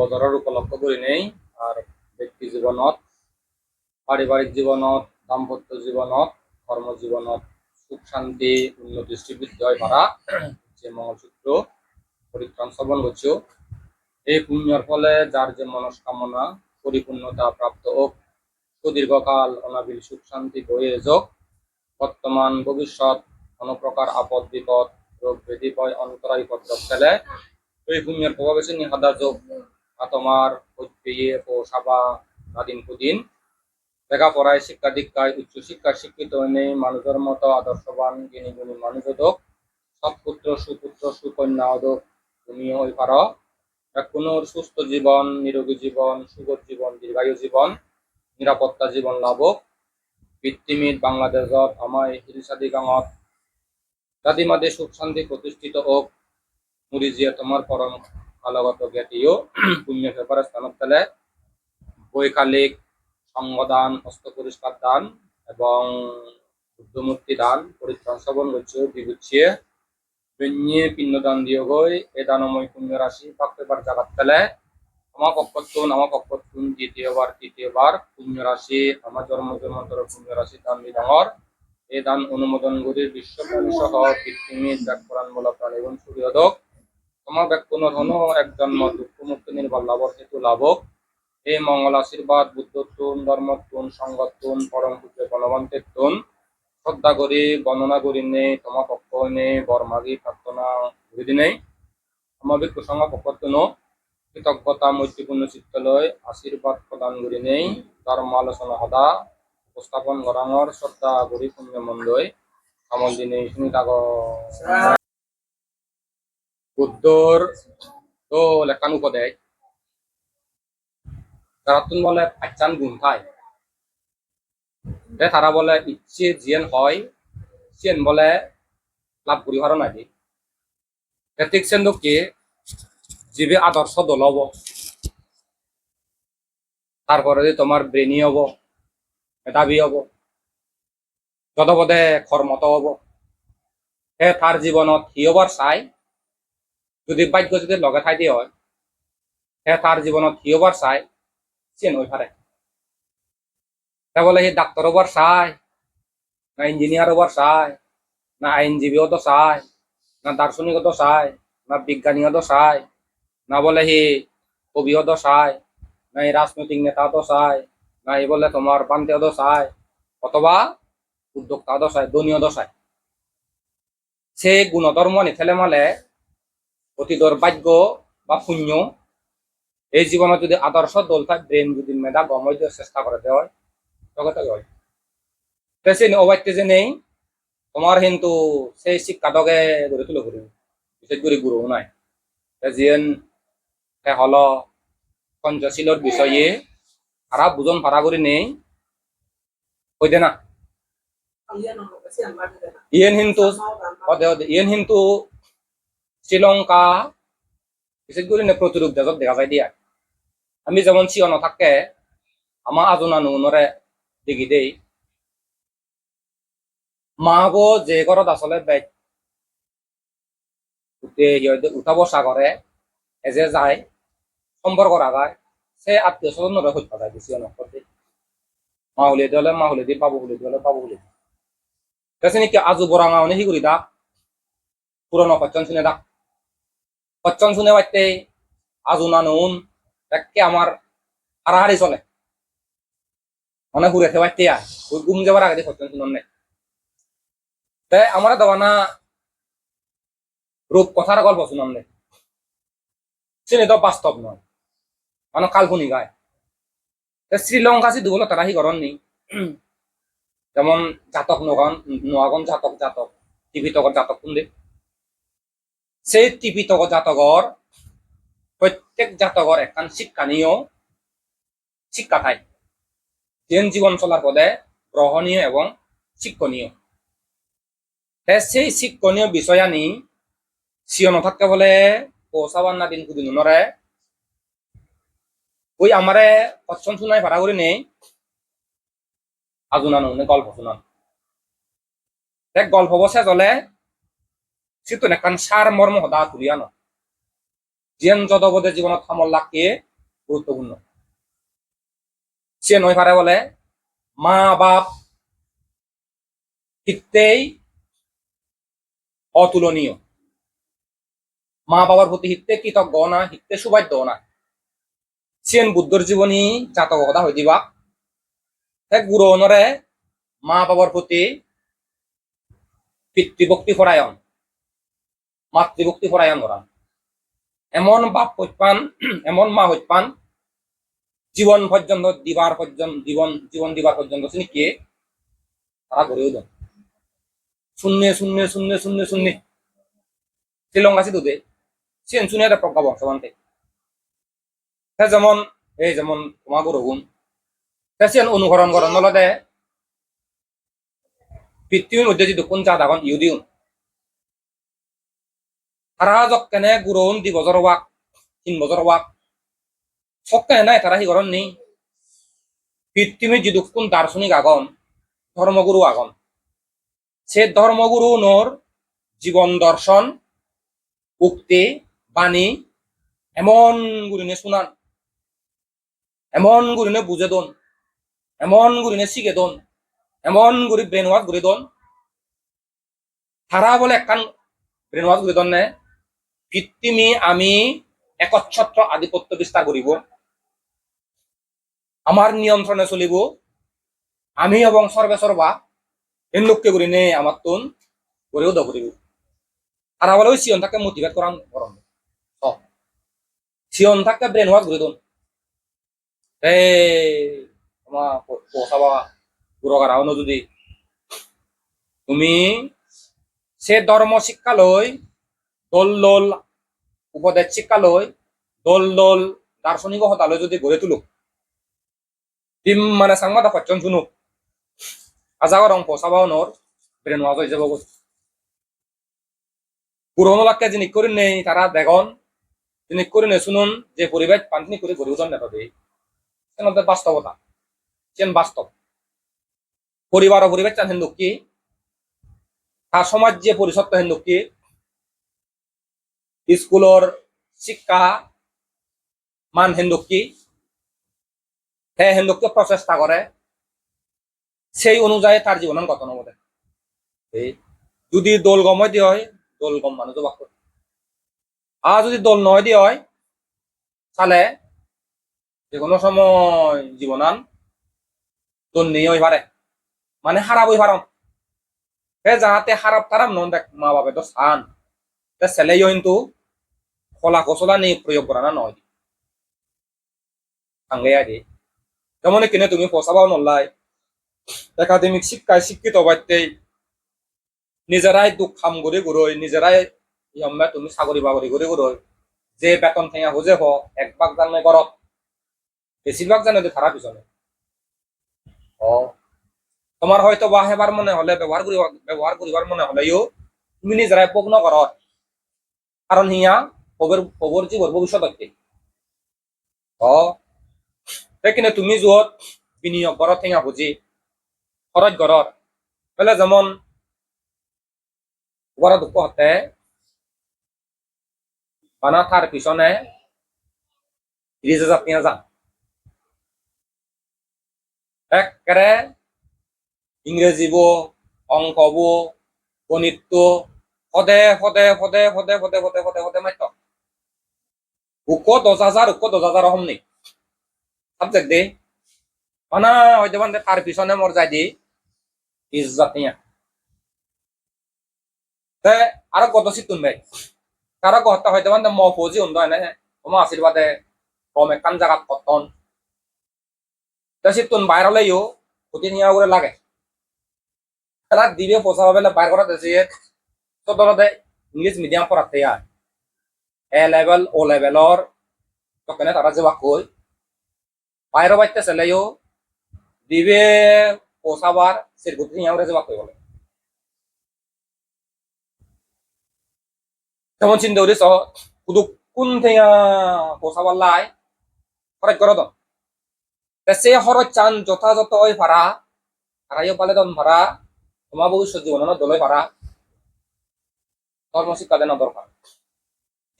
বছৰৰ উপলক্ষ কৰি নেই। আর ব্যক্তি জীৱনত পাৰিবাৰিক জীৱনত দাম্পত্য জীৱনত কৰ্ম জীৱনত সুখ, শান্তি উন্নতি শ্রীবৃদ্ধি হয় পারা যে মঙ্গলসূত্র পরিত্রাণ শ্রবণ করছ, এই পুণ্যর ফলে যার যে মনস্কামনা পরিপূর্ণতা প্রাপ্ত হোক, সুদীর্ঘকাল অনাবিল সুখ, শান্তি বয়ে যোগ বর্তমান ভবিষ্যৎ কোনো প্রকার আপদ, বিপদ, রোগ ব্যাধি ভয়, অন্তরায় উপদ্রব ফেলে পুণ্যের প্রভাবে সে নিহাদা যোগ, আতমার পেয়ে ও সাবা নাদিন কুদিন। লেখাপড়ায় শিক্ষা দীক্ষায় উচ্চ শিক্ষায় শিক্ষিত নেই মানুষের মতো আদর্শবান, জ্ঞানী গুণী মানুষ হোক সৎপুত্র, সুপুত্র, সুকন্যা ওদক তুমিও ওই পার। কোনো সুস্থ জীবন, নিরোগী জীবন সুগত জীবন, দীর্ঘায়ু জীবন, নিরাপত্তা জীবন লাভক। পৃথিবীত বাংলাদেশত আমাৰ হিলচাদি গাঁৱত দাদিমাদে সুখ শান্তি প্রতিষ্ঠিত হোক। মুড়ি তোমার পরম কালগত জ্ঞাতিও পুণ্য পেপারের স্থানত পেলে বৈকালিক সঙ্গদান হস্ত পরিষ্কার দান এবং বুদ্ধমূর্তি দান, পরিত্রাণ শ্রবণ করছে বিগুচ্ছিয়ে বেঞ্ঞে পিণ্ডদান দিয়ে গৈ। এই দানময় পুণ্য রাশি পেপার জাগাত পেলে আমার পক্ষতুন আমার পক্ষতুন দ্বিতীয়বার, তৃতীয়বার পুণ্য রাশি আমার জন্ম জন্মান্তর পুণ্য রাশি দান বিধাঙর। এই দান অনুমোদন করি বিশ্বপ্রাণী সহ পৃথিবীর ব্যাগ পুরাণ বলা প্রাণী এবং সূর্যোদক পুনর্হন এক জন্ম দুঃখ মুক্তি নির্বাল লাভর হেতু লাভক এই মঙ্গল আশীর্বাদ বুদ্ধতুন ধর্মতুন সংগতুন পরম পূজ্য গণবন্তের তুন। শ্রদ্ধা করি গণনা করি নেই তোমার পক্ষ নেই বরমাগি প্রার্থনা করি নেই আমার বিক্ষু সংঘ পক্ষতুন কৃতজ্ঞতা, মৈত্রীপূর্ণ চিত্তলয়, আশীর্বাদ প্রদান করি নেই ধর্ম আলোচনা সদা, উপস্থাপন গরাঙর শ্রদ্ধা করি পুণ্য মন্দই আমল দিনে, শুনি তাগ বুদ্ধর তো লেখান উপদেশ তারা তুন বলে পাচ্চান গুণ খায়। তারা বলে, ইচ্ছে জিয়েন হয় সিয়েন বলে, লাভ করি হারো নাকি ঠিক সেন কি জীবে আদর্শ দল হব। তারপরে যে তোমার ব্রেনি হব, মেধাবী হব যত যদপদে কর্মত হব। সে তার জীবনত সি হবার চাই যদি ভাগ্য যদি লগে ঠাই দিয়ে হয় সে তার জীবনত সি হবার চাই চেন হয়ে পারে তা বলে সি ডাক্তার হবার চাই, না ইঞ্জিনিয়ার হবার চাই, না আইনজীবীও তো চাই, না দার্শনিকও তো চাই, না বিজ্ঞানীও তো চাই, না বলে সি কবিও তো চাই, না এই নেতা তো চাই, না এই বলে তোমার পান্তেও তো চাই, অথবা উদ্যোক্তা তো চাই ধনীয় তো চাই। সে গুণধর্ম নিথেলে মালে অতীতর ভাগ্য বা পুণ্য এই জীবনে যদি আদর্শ দল থাকে ব্রেন যদি মেধা গময় চেষ্টা করে দেওয়া হয় অবাধ্য যে নেই তোমার কিন্তু সেই শিক্ষাটাকে গড়ে তুলে করি বিশেষ করে গুরু নাই। জিয়েন হল পঞ্চশীলর বিষয়ে খারাপ বুঝন ভাড়া করে নেই। হইতে না। ইয়েন অদে ইয়েন কিন্তু শ্রীলঙ্কা বিশেষ করে না প্রতিরূপ দেশত দেখা যায় দিয়া। আমি যেমন চিয়ন থাকে আমার আজনা নুনরে দেখি দেই। মাগো যে ঘৰত আচলে বেগ উঠা বসা কৰে এজে যায়, সম্পৰ্ক ৰাখায় সে আত্মীয় স্বজন নরে হত্যা যায় বেশি অনকতে মা হলে দিলে মা হলে দি, বাবু হলে দিলে বাবু হলে তাছে নাকি আজু বরাঙা অনে হি করি দাক পুরনো কচ্চন শুনে দাক কচ্চন শুনে পাইতে আজু না নুন তাকে আমার হারাহারি চলে। মানে ঘুরে আয় ওই গুম যাবার আগে কচ্চন শুনন নাই। তাই আমরা রূপ কথার গল্প শুনন নাই। সে তো বাস্তব নয় মানে কাল্পনিক গায়। শ্রীলঙ্কা যদি বলো তারা হি করেন নি যেমন জাতক নগন নোয়াগন জাতক জাতক টিপিতকর জাতক কোনদে সেই টিপিতক জাতকর প্রত্যেক জাতকর একখান শিক্ষানীয় শিক্ষা ঠাই। যেন জীবন চলার পদে গ্রহণীয় এবং শিক্ষণীয়। সেই শিক্ষণীয় বিষয়ানি সিয়ন থাকতে বলে পৌঁছাবার না দিন কুদিন নরে ওই আমারে কচ্ছন শুনাই ভাড়া করে নেই। আজুনা নুনে গল্প শুনান দেখ গল্প বসে চলে সিতো নেকান সার মর্ম হদা তুলিয়ানো জিয়ান যদবদে জীবনত সামল লাখকে গুরুত্বপূর্ণ সে নয় পারে বলে মা বাপ হিতেই অতুলনীয় মা বাবার প্রতি হিতে কৃতজ্ঞ না হিতে সুবাদ্য না সিয়েন বুদ্ধর জীবনী জাতক কথা হয়ে দিবা এক গুরু অনরে মা বাবার প্রতি পিতৃভক্তি পরায়ণ মাতৃভক্তি পরায়ণ করা এমন বাপ হইপান এমন মা হইপান জীবন পর্যন্ত দিবার পর্যন্ত জীবন জীবন দিবার পর্যন্ত তিনি কে তারা গড়েও দেন শূন্য শূন্য শূন্য শূন্য শূন্য। শ্রীলঙ্কা সিধুতে সিন শুনে একটা প্রজ্ঞা বংশবান্তে সে যেমন এই যেমন তোমার গুণ সে সিন অনুকরণ করেন নলদে পৃথিবীর মধ্যে যদি কোন চা দাগন ইউদিউন তারা যকেনে গুরুন দি বছর ওয়াক তিন বছর ওয়াক সকেনে নাই তারা হিগরণ নেই পৃথিবীর যদি কোন দার্শনিক আগন ধর্মগুরু আগন সে ধর্মগুরু নোর জীবন দর্শন উক্তি বাণী এমন গুরিনে শুনান এমন গুরিনে বুঝে দন এমন গুরিনে শিখে দন এমন গুরি ব্রেন গুরি দন তারা বলে একখান ব্রেন গুরি দন নে পৃথিবী আমি একচ্ছত্র আধিপত্য বিস্তার করিব। আমার নিয়ন্ত্রণে চলিব। আমি এবং সর্বে সর্বা এন লোককে করি নে আমার তুন করেও দা করিব তারা বলে ওই সিয়ন তাকে মোটিভেট করান করন সিয়ন তাকে ব্রেন ওয়াশ করে দন এই তোমার পোষাবা হনো যদি তুমি সে ধর্ম শিক্ষা লই দোল দোল উপদেশ শিক্ষা লই দোল দোল দার্শনিক হতালৈ যদি গড়ে তুলো টিম মানে সাংবাদ সত্যন শুনো আজাগর রং পোষাবা নর ব্রেন ওয়াশ হয়ে যাব পুরনো বাক্যে যিনি করে নেই তারা দেখন যিনি করে নেই শুনুন যে পরিবেশ পান্তিনি করে গড়ে নেতা দেই সেন বাস্তবতা চেন বাস্তব পরিবার ও পরিবেশ চান হেন্দু কি? তার সমাজ যে পরিসত্ব হেন্দু কি? স্কুলর শিক্ষা মান হেন্দু কি? হে হেন্দুকে প্রচেষ্টা করে সেই অনুযায়ী তার জীবনের গঠন হবে এই যদি দোল গময় দিয়ে হয়, দোল গম মানুষ বাক করে আর যদি দোল নয় দিয়ে হয় তাহলে যে কোনো সময় জীবনান দোল নিয়ে হই পারে মানে হারাব হই পারম হে যাহাতে হারাব তারাম নন দেখ, মা বাপে তো সান তে কিন্তু কলা কৌশলা নিয়ে প্রয়োগ করা না নয়। আঙ্গে আগে। কিনে তুমি পচাবাও নলাই একাডেমিক শিক্ষায় শিক্ষিত বাড়তেই নিজেরাই দুঃখ খাম করে গুরোই নিজেরাই ইয়ম্মে তুমি চাকরি বাকরি করে গুরোই যে বেতন ঠেঙা হোজে হ এক ভাগ জানে ঘরত বেশিরভাগ জানে তো খারাপ পিছনে। ও তোমার হয়তো বা হেবার মনে হলে, ব্যবহার করি ব্যবহার করিবার মনে হলেও তুমি নিজেরাই পগ্ন করত কারণ হিয়া কবর কবর জীবর ভবিষ্যৎ হচ্ছে ও সেইখিনি তুমি যত বিনিয়োগ করত ঠেঙা বুজি খরচ ঘরত বলে যেমন বড় দুঃখ হতে, বানা থার পিছনে ত্রিশ হাজার তিন হাজার একেবারে ইংরেজি বো অঙ্ক বো গণিত সদে সদে সদে সদে সদে সদে সদে সদে মাত্র উক দশ হাজার উক দশ হাজার অহম নেই সাবজেক্ট দে মানে হয়তো মানে তার পিছনে মর যাই দি হাজার টিয়া তে আরও কত সিতুন ভাই তারা কথা হয়তো মানে ম ফৌজি উন্দো এনে তোমার আশীর্বাদে কম একান জায়গাত কতন তে সিতুন বাইরে লইও প্রতি নিয়া করে লাগে খেলা দিবে পয়সা পাবে বাইর করা দেশে তো ইংলিশ মিডিয়াম পড়াতে আর এ লেভেল ও লেভেলর তখন তারা যে কই বাইরে বাইতে চলেও দিবে পৌঁছাবার সিরগুতি নিয়া করে যে কই বলে যেমন চিন্তা করিস শুধু কোন থেকে পৌঁছাবার লাই খরচ করে দন সে খরচ চান যথাযথ ভাড়া হারাইও পালে দন ভাড়া তোমার ভবিষ্যৎ জীবন দলে ভাড়া ধর্ম শিক্ষা দেন দরকার।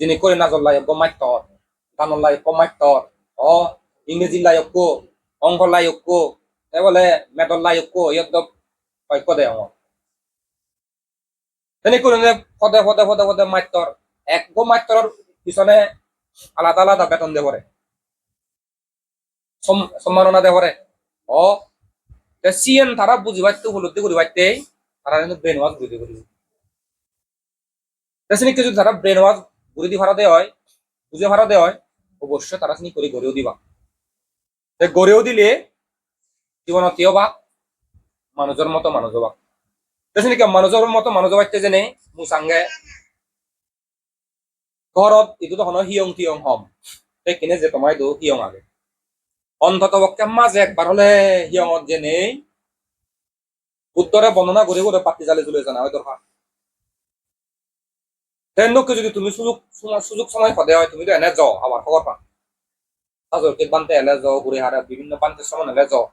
যিনি করে না জল লাইক গমাত্য দানর লাইক গমাত্য অ, ইংরেজি লাইক কো, অঙ্গ লায়ক এ বলে মেদর কো একদম ঐক্য দে অঙ্গ তেনে করে পদে পদে পদে পদে মাত্যর এক গো মাত্যর পিছনে আলাদা আলাদা বেতন দেবরে সম্মাননা দেবরে অ সিএন তারা বুঝি পাইতে উপলব্ধি করি পাইতে তারা কিন্তু বেনুয়া বুঝি করি তেসিনিকে যদি তারা ব্রেন ওয়াশ ঘুরে দি ভাড়া দেওয়া হয়, বুঝে ভাড়া দেওয়া হয়, অবশ্যই তারা চিনি করে গড়েও দিবা। তে গড়েও দিলে জীৱনতীয় বা মানুহৰ মতো মানুহ যাবা তেসিনিকে মানুহৰ মতো মানুহ যাবাইতে যেনে মোৰ চাংগে ঘৰত এইটো তখন হিয়ং থিয়ং হম, সেই কিনে যে তোমায় দো হিয়ং আগে। অন্তত পক্ষে মাঝে একবার হলে হিয়ঙত যে নেই উত্তরে বর্ণনা করে করে পাতি জালে চলে জানা হয় দরকার তেনকে যদি তুমি সুযোগ সুযোগ সময় সদে হয় তুমি তো এনে যাও আমার খবর পান তাজর কে বানতে এলে যাও ঘুরে হারা বিভিন্ন বানতে সমান এনে যাও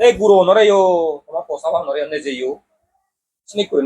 এই গুরু নরে ইও তোমার পোষা নরে এনে যেও ইও করে